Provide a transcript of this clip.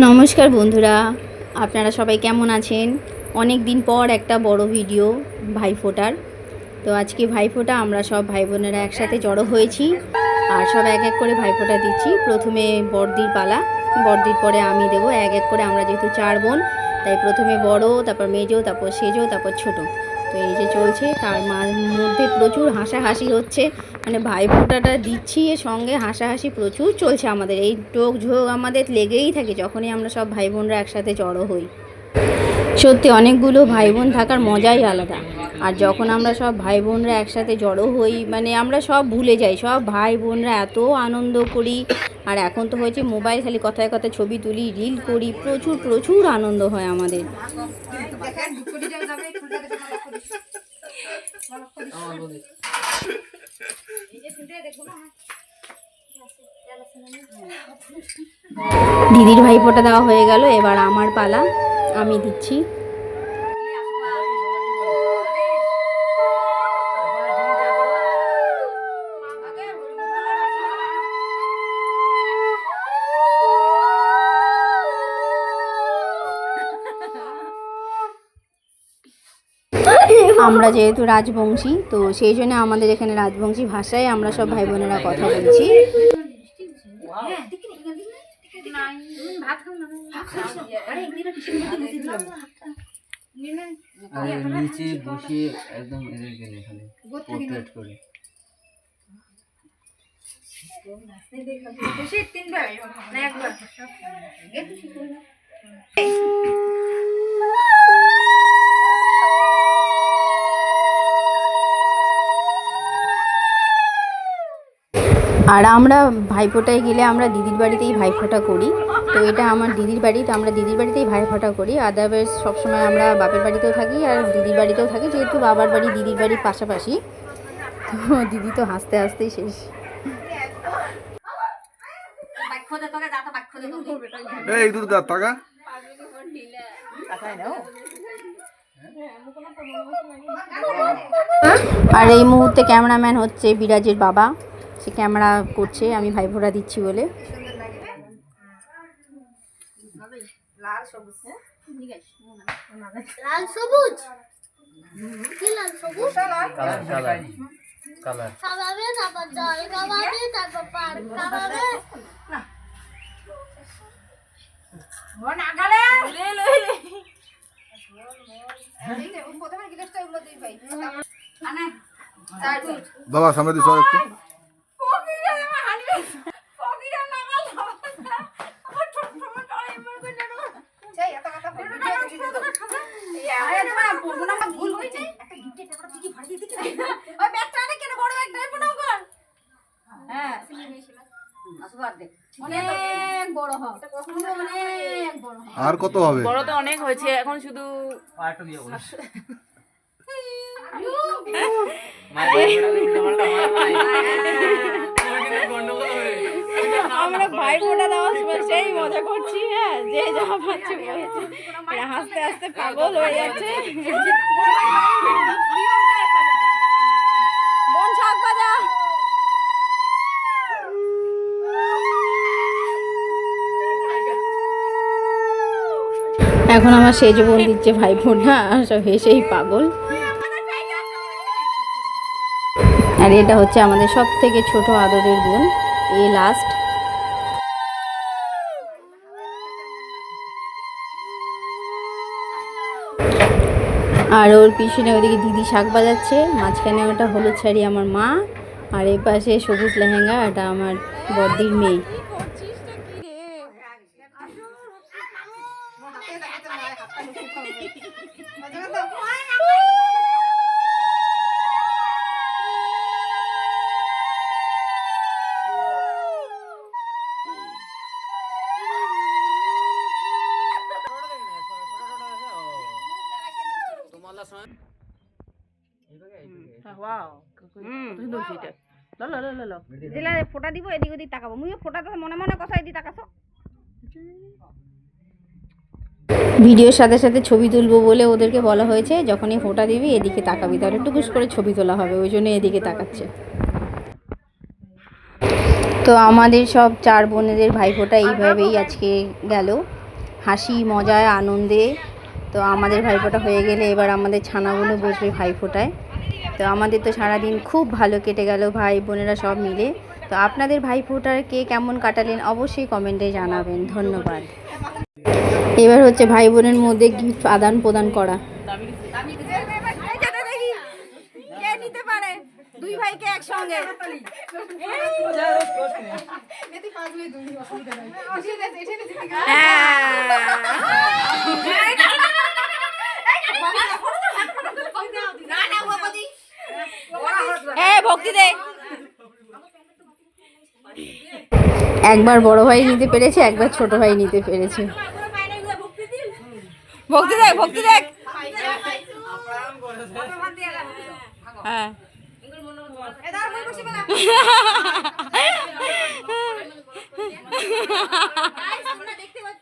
নমস্কার বন্ধুরা, আপনারা সবাই কেমন আছেন? অনেক দিন পর একটা বড় ভিডিও ভাইফোঁটার। তো আজকে ভাইফোঁটা, আমরা সব ভাই বোনেরা একসাথে জড়ো হয়েছি। আর সব এক এক করে ভাইফোঁটা দিচ্ছি। প্রথমে বড়দির পালা। বড়দির পরে আমি দেবো এক এক করে, আমরা যেহেতু চার বোন, তাই প্রথমে বড়, তারপর মেজো, তারপর সেজো, তারপর ছোট। তো এই যে চলছে, তার মধ্যে প্রচুর হাসাহাসি হচ্ছে। মানে ভাইফোঁটাটা দিচ্ছি এর সঙ্গে, হাসাহাসি প্রচুর চলছে আমাদের। এই টোক ঝোক আমাদের লেগেই থাকে, যখনই আমরা সব ভাই বোনরা একসাথে জড়ো হই। সত্যি, অনেকগুলো ভাই বোন থাকার মজাই আলাদা। আর যখন আমরা সব ভাই বোনরা একসাথে জড়ো হই মানে আমরা সব ভুলে যাই, সব ভাই বোনরা এত আনন্দ করি। আর এখন তো হয়েছে মোবাইল, খালি কথায় কথায় ছবি তুলি রিল করি, প্রচুর প্রচুর আনন্দ হয় আমাদের। দিদির ভাইফোঁটা দেওয়া হয়ে গেল, এবার আমার পালা, আমি দিচ্ছি। আমরা যেহেতু রাজবংশী তো সেই জন্য আমাদের এখানে রাজবংশী ভাষায় আমরা সব ভাই বোনেরা কথা বলছি। আর নিচে বসে একদম এদের গেলে পোর্ট্রেট করে। আর আমরা ভাইফোঁটায় গেলে আমরা দিদির বাড়িতেই ভাইফোঁটা করি। তো এটা আমার দিদির বাড়ি তো আমরা দিদির বাড়িতেই ভাইফোঁটা করি। আদারওয়াইজ সবসময় আমরা বাপের বাড়িতেও থাকি আর দিদির বাড়িতেও থাকি যেহেতু বাবার বাড়ি দিদির বাড়ির পাশাপাশি। তো দিদি তো হাসতে হাসতেই শেষ। এই দুধ গা টাকা আর এই মুহূর্তে ক্যামেরাম্যান হচ্ছে বিরাজের বাবা। সে ক্যামেরা করছে আমি ভাইফোঁটা দিচ্ছি বলে। লাল সবুজ? লাল সবুজ? Colour colour colour. খাওয়াবে তারপর জল খাওয়াবে তারপর পান খাওয়াবে বাবা সামনে দিস একটু আর কত হবে? বড় তো অনেক হয়েছে এখন শুধু বলো আমরা ভাই ফোঁটা দেওয়ার সময় সেই মজা করছি হ্যাঁ। যে যা পাচ্ছে হাসতে হাসতে পাগল হয়ে যাচ্ছে। এখন আমার সেজ বোন দিচ্ছে ভাই আর সব হেসেই পাগল। আর এটা হচ্ছে আমাদের সব থেকে ছোট আদরের বোন এই লাস্ট আর ওর পিছনে ওদিকে দিদি শাক বাজাচ্ছে, মাঝখানে ওটা হলুদ শাড়ি আমার মা, আর এই পাশে সবুজ লেহেঙ্গা এটা আমার বড়দির মেয়ে। ফোটা দিব এদিক ওদিক তাকাবো মুইও ফোটাতে মনে মনে কষাই দি তাকাছো ভিডিওর সাথে সাথে ছবি তুলবো বলে ওদেরকে বলা হয়েছে, যখনই ফোটা দিবি, এদিকে তাকাবি, তাহলে টুকুস করে ছবি তোলা হবে, ওই জন্য এদিকে তাকাচ্ছে। তো আমাদের সব চার বোনেদের ভাইফোঁটা এইভাবেই আজকে গেল। হাসি মজায় আনন্দে। তো আমাদের ভাইফোঁটা হয়ে গেলে এবার আমাদের ছানাগুলো বসবে ভাইফোঁটায়। তো আমাদের তো সারাদিন খুব ভালো কেটে গেল ভাই বোনেরা সব মিলে। তো আপনাদের ভাইফোঁটার কে কেমন কাটালেন, অবশ্যই কমেন্টে জানাবেন। ধন্যবাদ। এবার হচ্ছে ভাই বোনের মধ্যে গিফট আদান প্রদান করা। নিতে পারে দুই ভাইকে একসঙ্গে ভক্তি দে। একবার বড় ভাই নিতে পেরেছে একবার ছোট ভাই নিতে পেরেছে। ভক্তি দেখ ভক্তি দেখ। হ্যাঁ।